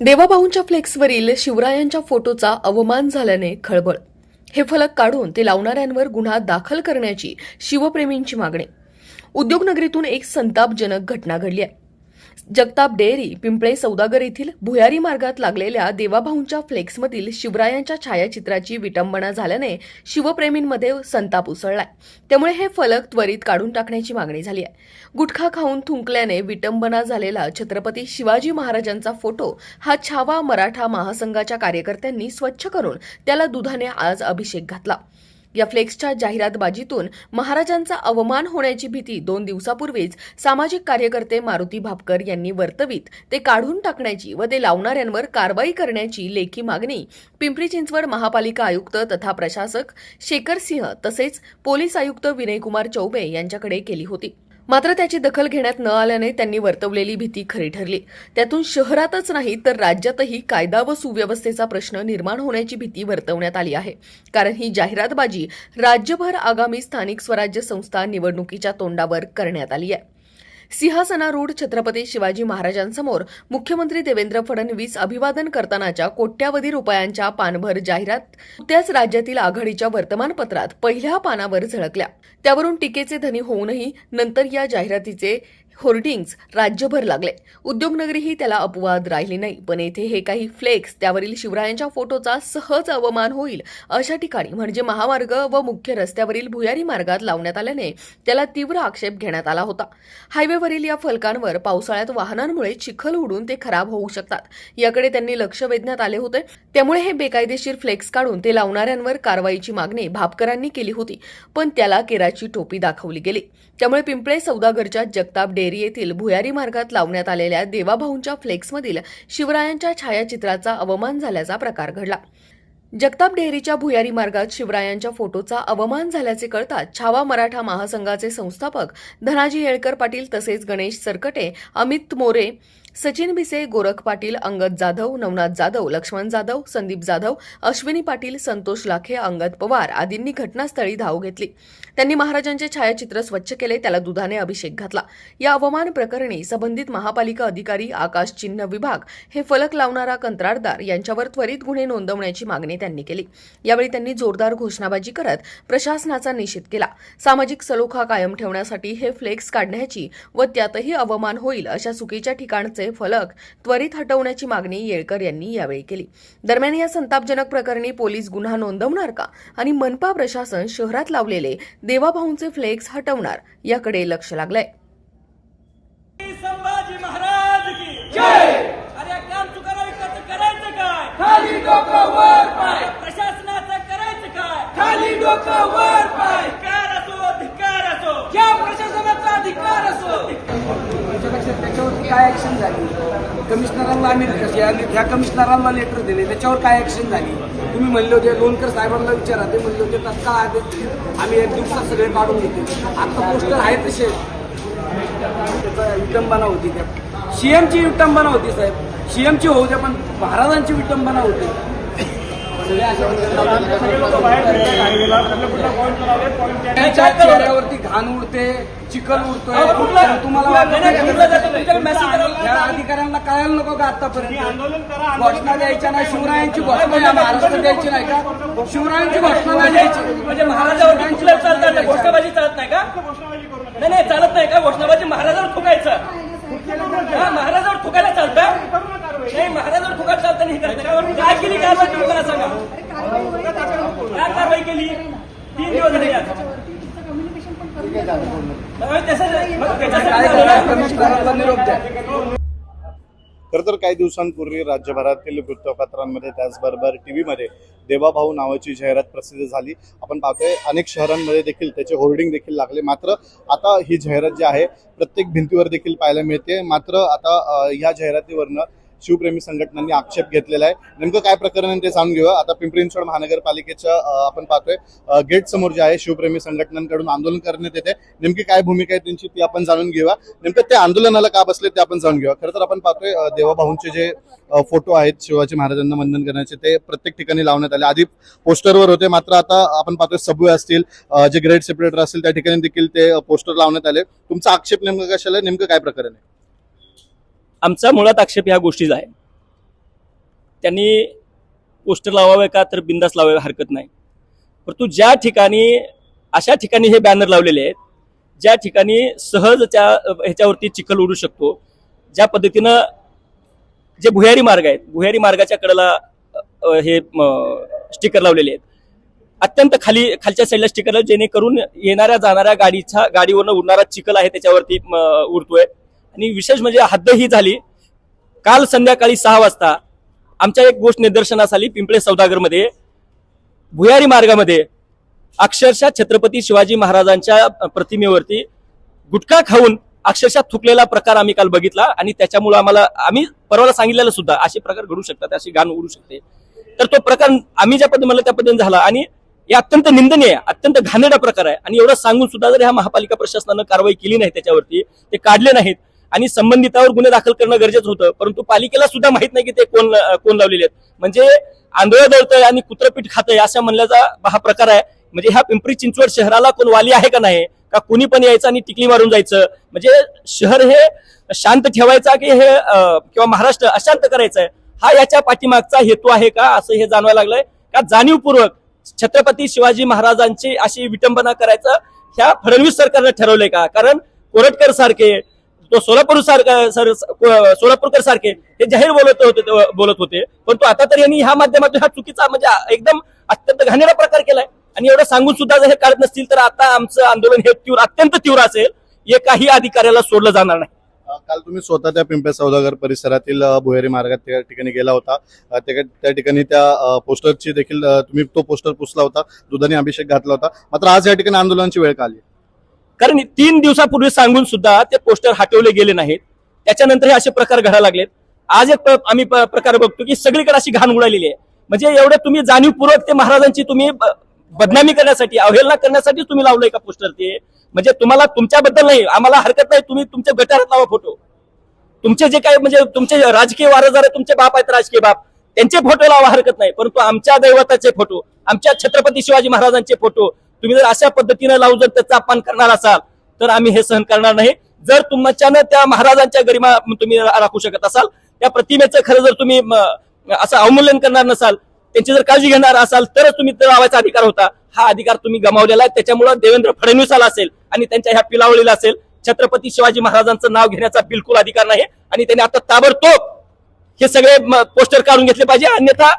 देवाभाऊंच्या फ्लेक्सवरील शिवरायांच्या फोटोचा अवमान झाल्याने खळबळ. हे फलक काढून ते लावणाऱ्यांवर गुन्हा दाखल करण्याची शिवप्रेमींची मागणी. उद्योगनगरीतून एक संतापजनक घटना घडली आहे. जगताप डेअरी पिंपळे सौदागर येथील भुयारी मार्गात लागलेल्या देवाभाऊंच्या फ्लेक्समधील शिवरायांच्या छायाचित्राची विटंबना झाल्याने शिवप्रेमींमध्ये संताप उसळलाय. त्यामुळे हे फलक त्वरित काढून टाकण्याची मागणी झाली आहे. गुटखा खाऊन थुंकल्याने विटंबना झालेला छत्रपती शिवाजी महाराजांचा फोटो हा छावा मराठा महासंघाच्या कार्यकर्त्यांनी स्वच्छ करून त्याला दुधाने आज अभिषेक घातला. या फ्लेक्सच्या जाहिरातबाजीतून महाराजांचा अवमान होण्याची भीती दोन दिवसापूर्वीच सामाजिक कार्यकर्ते मारुती भापकर यांनी वर्तवीत. ते काढून टाकण्याची व ते लावणाऱ्यांवर कारवाई करण्याची लेखी मागणी पिंपरी चिंचवड महापालिका आयुक्त तथा प्रशासक शेखर सिंह तसेच पोलीस आयुक्त विनयकुमार चौबे यांच्याकडे केली होती. मात्र त्याची दखल घेण्यात न आल्याने त्यांनी वर्तवलेली भीती खरी ठरली. त्यातून शहरातच नाही तर राज्यातही कायदा व सुव्यवस्थेचा प्रश्न निर्माण होण्याची भीती वर्तवण्यात आली आहे. कारण ही जाहिरातबाजी राज्यभर आगामी स्थानिक स्वराज्य संस्था निवडणुकीच्या तोंडावर करण्यात आली आहे. सिंहासनारूढ छत्रपती शिवाजी महाराजांसमोर मुख्यमंत्री देवेंद्र फडणवीस अभिवादन करतानाच्या कोट्यावधी रुपयांच्या पानभर जाहिरात त्याच राज्यातील आघाडीच्या वर्तमानपत्रात पहिल्या पानावर झळकल्या. त्यावरून टीकेचे धनी होऊनही नंतर या जाहिरातीचे होर्डिंग्ज राज्यभर लागले. उद्योगनगरीही त्याला अपवाद राहिली नाही. पण येथे हे काही फ्लेक्स त्यावरील शिवरायांच्या फोटोचा सहज अवमान होईल अशा ठिकाणी म्हणजे महामार्ग व मुख्य रस्त्यावरील भुयारी मार्गात लावण्यात आल्याने त्याला तीव्र आक्षेप घेण्यात आला होता. हायवेवरील या फलकांवर पावसाळ्यात वाहनांमुळे चिखल उडून ते खराब होऊ शकतात. याकडे त्यांनी लक्ष वेधण्यात आले होते. त्यामुळे हे बेकायदेशीर फ्लेक्स काढून ते लावणाऱ्यांवर कारवाईची मागणी भापकरांनी केली होती. पण त्याला केराची टोपी दाखवली गेली. त्यामुळे पिंपळे सौदागरच्या जगताप डे डेअरी येथील भुयारी मार्गात लावण्यात आलेल्या देवाभाऊंच्या फ्लेक्समधील शिवरायांच्या छायाचित्राचा अवमान झाल्याचा प्रकार घडला. जगताप डेअरीच्या भुयारी मार्गात शिवरायांच्या फोटोचा अवमान झाल्याचे कळताच छावा मराठा महासंघाचे संस्थापक धनाजी येळकर पाटील तसेच गणेश सरकटे अमित मोरे सचिन भिसे गोरख पाटील अंगद जाधव नवनाथ जाधव लक्ष्मण जाधव संदीप जाधव अश्विनी पाटील संतोष लाखे अंगद पवार आदींनी घटनास्थळी धाव घेतली. त्यांनी महाराजांचे छायाचित्र स्वच्छ केले त्याला दुधाने अभिषेक घातला. या अवमान प्रकरणी संबंधित महापालिका अधिकारी आकाश चिन्ह विभाग हे फलक लावणारा कंत्राटदार यांच्यावर त्वरित गुन्हे नोंदवण्याची मागणी त्यांनी केली. यावेळी त्यांनी जोरदार घोषणाबाजी करत प्रशासनाचा निषेध केला. सामाजिक सलोखा कायम ठेवण्यासाठी हे फ्लेक्स काढण्याची व त्यातही अवमान होईल अशा चुकीच्या ठिकाणचे फलक त्वरित हटवण्याची मागणी येळकर यांनी यावेळी केली. दरम्यान या संतापजनक प्रकरणी पोलीस गुन्हा नोंदवणार का आणि मनपा प्रशासन शहरात लावलेले देवाभाऊंचे फ्लेक्स हटवणार याकडे लक्ष लागलंय. संभाजी महाराज की जय अरे काम चुकारा विकास करायचं काय खाली डोकं वर पाय प्रशासनाचं करायचं काय खाली डोकं वर पाय. धिक्कार असो धिक्कार असो. या प्रशासनाचा अधिकार असो. त्याच्यावरती काय ऍक्शन झाली? कमिशनरांना आम्ही ह्या कमिशनरांना लेटर दिले. त्याच्यावर काय ऍक्शन झाली? तुम्ही म्हणले होते लोणकर साहेबांना विचारा. ते म्हणले होते तत्काळ आदेश आम्ही एक दिवसात सगळे काढून घेते आता पोस्टर आहे तसे. त्याचा विटंबना होती त्या. सीएमची विटंबना होती साहेब. सीएमची होऊ द्या पण महाराजांची विटंबना होती. चेहऱ्यावरती घाण उडते चिखल उडतोय. तुम्हाला अधिकाऱ्यांना कळायला नको का आतापर्यंत? घोषणा द्यायच्या नाही शिवरायांची घोषणा या महाराष्ट्रात द्यायची नाही का? शिवरायांची घोषणा नाही द्यायची. म्हणजे महाराजावरती चालतात? नाही? घोषणाबाजी चालत नाही का? नाही नाही चालत नाही का? घोषणाबाजी महाराजावर ठोकायचं हा महाराजावर ठोकायला चालतं? नाही महाराजावर ठोकायला चालतं नाही. करत नाही. काय केली? कारवाई तुम्ही मला सांगा. काय कारवाई केली? तीन दिवस झाले आज. मग त्याचं- मग काय त्याच्यासाठी करा कमिशनरांना निरोप द्या खरं तर काही दिवसांपूर्वी राज्यभरातील वृत्तपत्रांमध्ये त्याचबरोबर टी व्हीमध्ये देवाभाऊ नावाची जाहिरात प्रसिद्ध झाली. आपण पाहतोय अनेक शहरांमध्ये देखील त्याचे होर्डिंग देखील लागले. मात्र आता ही जाहिरात जी आहे प्रत्येक भिंतीवर देखील पाहायला मिळते. मात्र आता अ, या जाहिरातीवरनं शिवप्रेमी संघटनांनी आक्षेप घेतलेला आहे. नेमकं काय प्रकरण आहे ते जाणून घेऊया. आता पिंपरी चिंचवड महानगरपालिकेच्या आपण पाहतोय गेट समोर जे आहे शिवप्रेमी संघटनांकडून आंदोलन करण्यात येते. नेमकी काय भूमिका आहे त्यांची ती आपण जाणून घेऊया. नेमकं ते आंदोलनाला का बसले ते आपण जाणून घेऊया. खरं तर आपण पाहतोय देवाभाऊंचे जे फोटो आहेत शिवाजी महाराजांना वंदन करण्याचे ते प्रत्येक ठिकाणी लावण्यात आले. आधी पोस्टरवर होते मात्र आता आपण पाहतोय सबवे असतील जे ग्रेड सेपरेटर असतील त्या ठिकाणी देखील ते पोस्टर लावण्यात आले. तुमचा आक्षेप नेमकं कशाला नेमकं काय प्रकरण आहे? आमचा मुळात आक्षेप ह्या गोष्टीचा आहे. त्यांनी पोस्टर लावावे का तर बिंदास लावावे हरकत नाही. परंतु ज्या ठिकाणी अशा ठिकाणी हे बॅनर लावलेले आहेत ज्या ठिकाणी सहज त्या ह्याच्यावरती चिखल उडू शकतो ज्या पद्धतीनं जे भुयारी मार्ग आहेत भुयारी मार्गाच्या कडेला हे स्टिकर लावलेले आहेत. अत्यंत खाली खालच्या साईडला स्टिकर जेणेकरून येणाऱ्या जाणाऱ्या गाडीच्या गाडीवरनं उडणारा चिखल आहे त्याच्यावरती म, उडतोय. आणि विशेष म्हणजे हद्द ही झाली. काल संध्याकाळी सहा वाजता आमच्या एक गोष्ट निदर्शनास आली पिंपळे सौदागरमध्ये. भुयारी मार्गामध्ये अक्षरशः छत्रपती शिवाजी महाराजांच्या प्रतिमेवरती गुटखा खाऊन अक्षरशः थुकलेला प्रकार आम्ही काल बघितला आणि त्याच्यामुळे आम्हाला आम्ही परवाला सांगितलेलं सुद्धा असे प्रकार घडू शकतात अशी घाण उडू शकते. तर तो प्रकार आम्ही ज्या पद्धतीने म्हणलं त्या पद्धतीने झाला आणि हे अत्यंत निंदनीय आहे अत्यंत घाणेरडा प्रकार आहे. आणि एवढं सांगून सुद्धा जर ह्या महापालिका प्रशासनानं कारवाई केली नाही त्याच्यावरती ते काढले नाहीत आणि संबंधितावर गुन्हे दाखल करणं गरजेचं होतं. परंतु पालिकेला सुद्धा माहीत नाही की ते कोण कोण लावलेले आहेत. म्हणजे आंधळं दळतंय आणि कुत्रपीठ खातंय अशा म्हणल्याचा हा प्रकार आहे. म्हणजे ह्या पिंपरी चिंचवड शहराला कोण वाली आहे का नाही? का कुणी पण यायचं आणि टिकली मारून जायचं? म्हणजे शहर हे शांत ठेवायचा की हे किंवा महाराष्ट्र अशांत करायचं आहे? हा याच्या पाठीमागचा हेतू आहे का? असं हे जाणवायला लागलंय. का जाणीवपूर्वक छत्रपती शिवाजी महाराजांची अशी विटंबना करायचं ह्या फडणवीस सरकारनं ठरवलंय का? कारण कोरटकर सारखे तो सोलापूर सारखा सर सोलापूरकर सारखे हे जाहीर बोलत होते बोलत होते. परंतु आता तर यांनी ह्या माध्यमातून हा चुकीचा म्हणजे एकदम अत्यंत घाणेरा प्रकार केलाय. आणि एवढं सांगून सुद्धा जर हे काढत नसतील तर आता आमचं आंदोलन हे तीव्र अत्यंत तीव्र असेल. एकाही अधिकाऱ्याला सोडलं जाणार नाही. काल तुम्ही स्वतः त्या पिंपळे सौदागर परिसरातील भुयारी मार्गात त्या ठिकाणी गेला होता. त्या ठिकाणी त्या पोस्टरची देखील तुम्ही तो पोस्टर पुसला होता. दुधाने अभिषेक घातला होता. मात्र आज या ठिकाणी आंदोलनाची वेळ का आली? कारण तीन दिवसापूर्वी सांगून सुद्धा ते पोस्टर हटवले गेले नाहीत. त्याच्यानंतर हे असे प्रकार घडायला लागलेत. आज एक आम्ही प्रकार बघतो की सगळीकडे अशी घाण उडालेली आहे. म्हणजे एवढं तुम्ही जाणीवपूर्वक ते महाराजांची तुम्ही बदनामी करण्यासाठी अवहेलना करण्यासाठी तुम्ही लावलंय का पोस्टर ते? म्हणजे तुम्हाला तुमच्याबद्दल नाही आम्हाला हरकत नाही तुम्ही तुमच्या गटारात लावा फोटो. तुमचे जे काही म्हणजे तुमचे राजकीय वारसदार आहे, तुमचे बाप आहेत राजकीय बाप त्यांचे फोटो लावा हरकत नाही. परंतु आमच्या दैवताचे फोटो आमच्या छत्रपती शिवाजी महाराजांचे फोटो तुम्ही जर अशा पद्धतीनं लावून जर त्याचा अपमान करणार असाल तर आम्ही हे सहन करणार नाही. जर तुमच्यानं त्या महाराजांच्या गरिमा तुम्ही राखू शकत असाल त्या प्रतिमेचं खरं जर तुम्ही असं अवमूल्यन करणार नसाल त्यांची जर काळजी घेणार असाल तरच तुम्ही लावायचा अधिकार होता. हा अधिकार तुम्ही गमावलेला आहे. त्याच्यामुळे देवेंद्र फडणवीसाला असेल आणि त्यांच्या ह्या पिलावळीला असेल छत्रपती शिवाजी महाराजांचं नाव घेण्याचा बिलकुल अधिकार नाही आणि त्यांनी आता ताबडतोब हे सगळे पोस्टर काढून घेतले पाहिजे. अन्यथा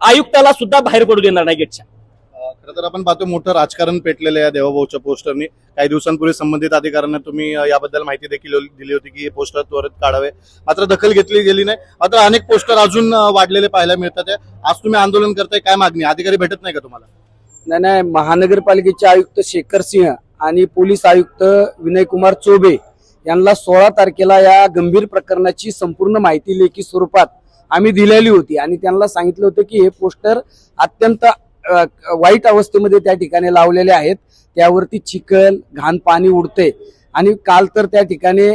आयुक्ताला सुद्धा बाहेर पडू देणार नाही गेटच्या. खरं तर आपण पाहतो मोठं राजकारण पेटलेलं आहे या देवाभाऊच्या पोस्टरनी. काही दिवसांपूर्वी संबंधित अधिकाऱ्यांना तुम्ही याबद्दल माहिती देखील दिली होती की हे पोस्टर त्वरित काढावे. मात्र दखल घेतली गेली नाही. मात्र अनेक पोस्टर अजून वाढलेले पाहायला मिळतात आज तुम्ही आंदोलन करताय काय मागणी? अधिकारी भेटत नाही का तुम्हाला? नाही नाही. महानगरपालिकेचे आयुक्त शेखर सिंह आणि पोलीस आयुक्त विनय कुमार चोबे यांना सोळा तारखेला या गंभीर प्रकरणाची संपूर्ण माहिती लेखी स्वरूपात आम्ही दिलेली होती. आणि त्यांना सांगितलं होतं की हे पोस्टर अत्यंत वाईट अवस्थेमध्ये त्या ठिकाणी लावलेले आहेत. त्यावरती चिखल घाण पाणी उडते. आणि काल तर त्या ठिकाणी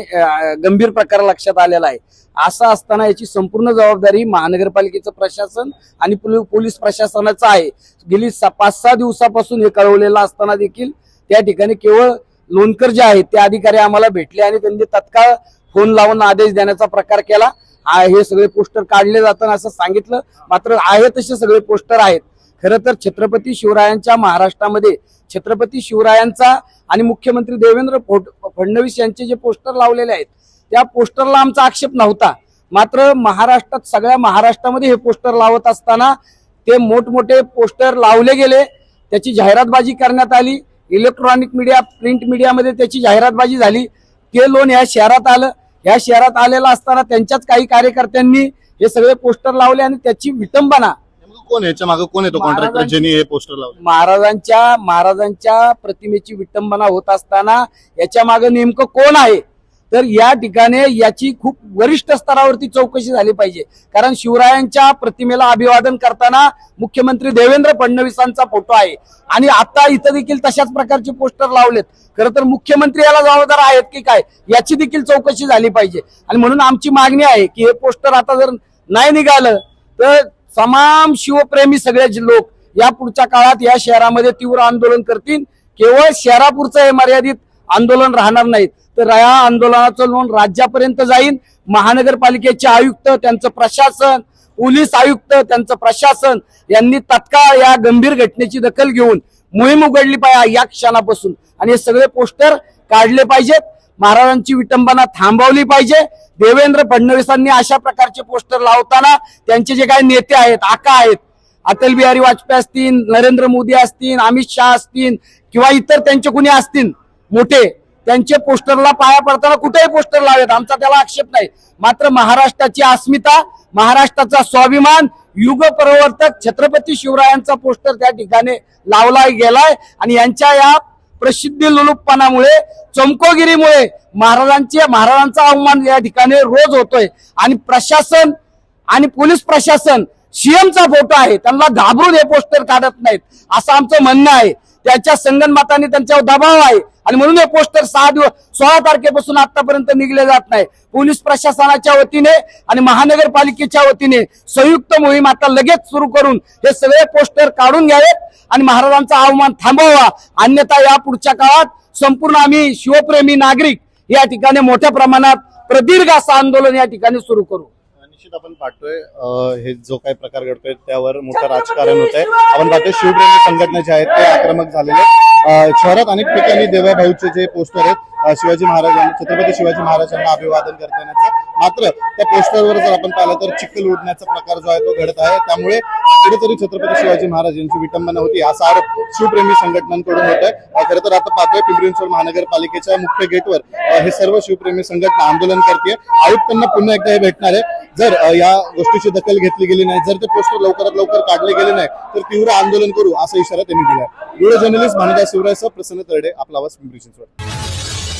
गंभीर प्रकार लक्षात आलेला आहे. असं असताना याची संपूर्ण जबाबदारी महानगरपालिकेचं प्रशासन आणि पोलीस प्रशासनाचं आहे. गेली पाच सहा दिवसापासून हे कळवलेलं असताना देखील त्या ठिकाणी केवळ लोणकर जे आहेत ते अधिकारी आम्हाला भेटले आणि त्यांनी तत्काळ फोन लावून आदेश देण्याचा प्रकार केला. आ- हे सगळे पोस्टर काढले जातात असं सांगितलं. मात्र आहे तसे सगळे पोस्टर आहेत. खरं तर छत्रपती शिवरायांच्या महाराष्ट्रामध्ये छत्रपती शिवरायांचा आणि मुख्यमंत्री देवेंद्र फोट- फडणवीस यांचे जे पोस्टर लावलेले आहेत त्या पोस्टरला आमचा आक्षेप नव्हता. मात्र महाराष्ट्रात सगळ्या महाराष्ट्रामध्ये हे पोस्टर लावत असताना ते मोठमोठे पोस्टर लावले गेले. त्याची जाहिरातबाजी करण्यात आली. इलेक्ट्रॉनिक मीडिया प्रिंट मीडियामध्ये त्याची जाहिरातबाजी झाली. ते लोन या शहरात आलं. या शहरात आलेलं असताना त्यांच्याच काही कार्यकर्त्यांनी हे सगळे पोस्टर लावले आणि त्याची विटंबना कोण आहे? याच्या मागे कोण येतो कॉन्ट्रॅक्टर ज्यांनी हे पोस्टर लावले? महाराजांच्या महाराजांच्या प्रतिमेची विटंबना होत असताना याच्या मागे नेमकं कोण आहे? तर या ठिकाणी याची खूप वरिष्ठ स्तरावरती चौकशी झाली पाहिजे. कारण शिवरायांच्या प्रतिमेला अभिवादन करताना मुख्यमंत्री देवेंद्र फडणवीसांचा फोटो आहे. आणि आता इथं देखील तशाच प्रकारचे पोस्टर लावलेत. खरं तर मुख्यमंत्री याला जबाबदार आहेत की काय? याची देखील चौकशी झाली पाहिजे. आणि म्हणून आमची मागणी आहे की हे पोस्टर आता जर नाही निघालं तर तमाम शिवप्रेमी सगळे लोक या पुढच्या काळात या शहरामध्ये तीव्र आंदोलन करतील. केवळ शहरापुरचं हे मर्यादित आंदोलन राहणार नाहीत. तर या आंदोलनाचं लोन राज्यापर्यंत जाईल. महानगरपालिकेचे आयुक्त त्यांचं प्रशासन पोलीस आयुक्त त्यांचं प्रशासन यांनी तत्काळ या गंभीर घटनेची दखल घेऊन मोहीम उघडली पाहिजे या क्षणापासून. आणि हे सगळे पोस्टर काढले पाहिजेत. महाराजांची विटंबना थांबवली पाहिजे. देवेंद्र फडणवीसांनी अशा प्रकारचे पोस्टर लावताना त्यांचे जे काही नेते आहेत आका आहेत अटल बिहारी वाजपेयी असतील नरेंद्र मोदी असतील अमित शहा असतील किंवा इतर त्यांचे कुणी असतील मोठे त्यांचे पोस्टरला पाया पडताना कुठेही पोस्टर लावेत. आमचा त्याला आक्षेप नाही. मात्र महाराष्ट्राची अस्मिता महाराष्ट्राचा स्वाभिमान युग प्रवर्तक छत्रपती शिवरायांचा पोस्टर त्या ठिकाणी लावला गेलाय. आणि यांच्या या प्रसिद्धी लुलुपणामुळे चमकोगिरीमुळे महाराजांचे महाराजांचा अवमान या ठिकाणी रोज होतोय. आणि प्रशासन आणि पोलीस प्रशासन सीएमचा फोटो आहे. त्यांना घाबरून हे पोस्टर काढत नाहीत. असं आमचं म्हणणं आहे. त्याच्या संगणमताने त्यांच्यावर दबाव आहे. आणि म्हणून हे पोस्टर सहा दिवस सोळा तारखेपासून आतापर्यंत निघले जात नाही. पोलीस प्रशासनाच्या वतीने आणि महानगरपालिकेच्या वतीने संयुक्त मोहीम आता लगेच सुरू करून हे सगळे पोस्टर काढून घ्यावेत आणि महाराजांचा अवमान थांबवावा. अन्यथा या पुढच्या काळात संपूर्ण आम्ही शिवप्रेमी नागरिक या ठिकाणी मोठ्या प्रमाणात प्रदीर्घ असं आंदोलन या ठिकाणी सुरू करू. निश्चित आपण पाहतोय हे जो काही प्रकार घडतोय त्यावर मोठं राजकारण होत आहे आपण पाहतोय शिवप्रेमी संघटना जे आहेत ते आक्रमक झालेले शहरात अनेक ठिकाणी देवाभाऊचे जे पोस्टर आहेत शिवाजी महाराजांना छत्रपती शिवाजी महाराजांना अभिवादन करतानाचं. मात्र त्या पोस्टरवर जर आपण पाहिलं तर चिखल उडण्याचा प्रकार जो आहे तो घडत आहे. त्यामुळे कुठेतरी छत्रपती शिवाजी महाराज यांची विटंबना होती. असा आरोप शिवप्रेमी संघटनांकडून होत आहे खरं तर आता पाहतोय पिंपरी महानगरपालिकेच्या मुख्य गेटवर हे सर्व शिवप्रेमी संघटना आंदोलन करते आयुक्तांना पुन्हा एकदा हे भेटणार आहे. जर या गोष्टीची दखल घेतली गेली नाही जर ते पोस्टर लवकरात लवकर काढले गेले नाही तर तीव्र आंदोलन करू असा इशारा त्यांनी दिला व्हिडिओ जर्नलिस्ट भानुदास शिवरायसह प्रसन्न तरडे आपला आवाज पिंपरी चिंचवड.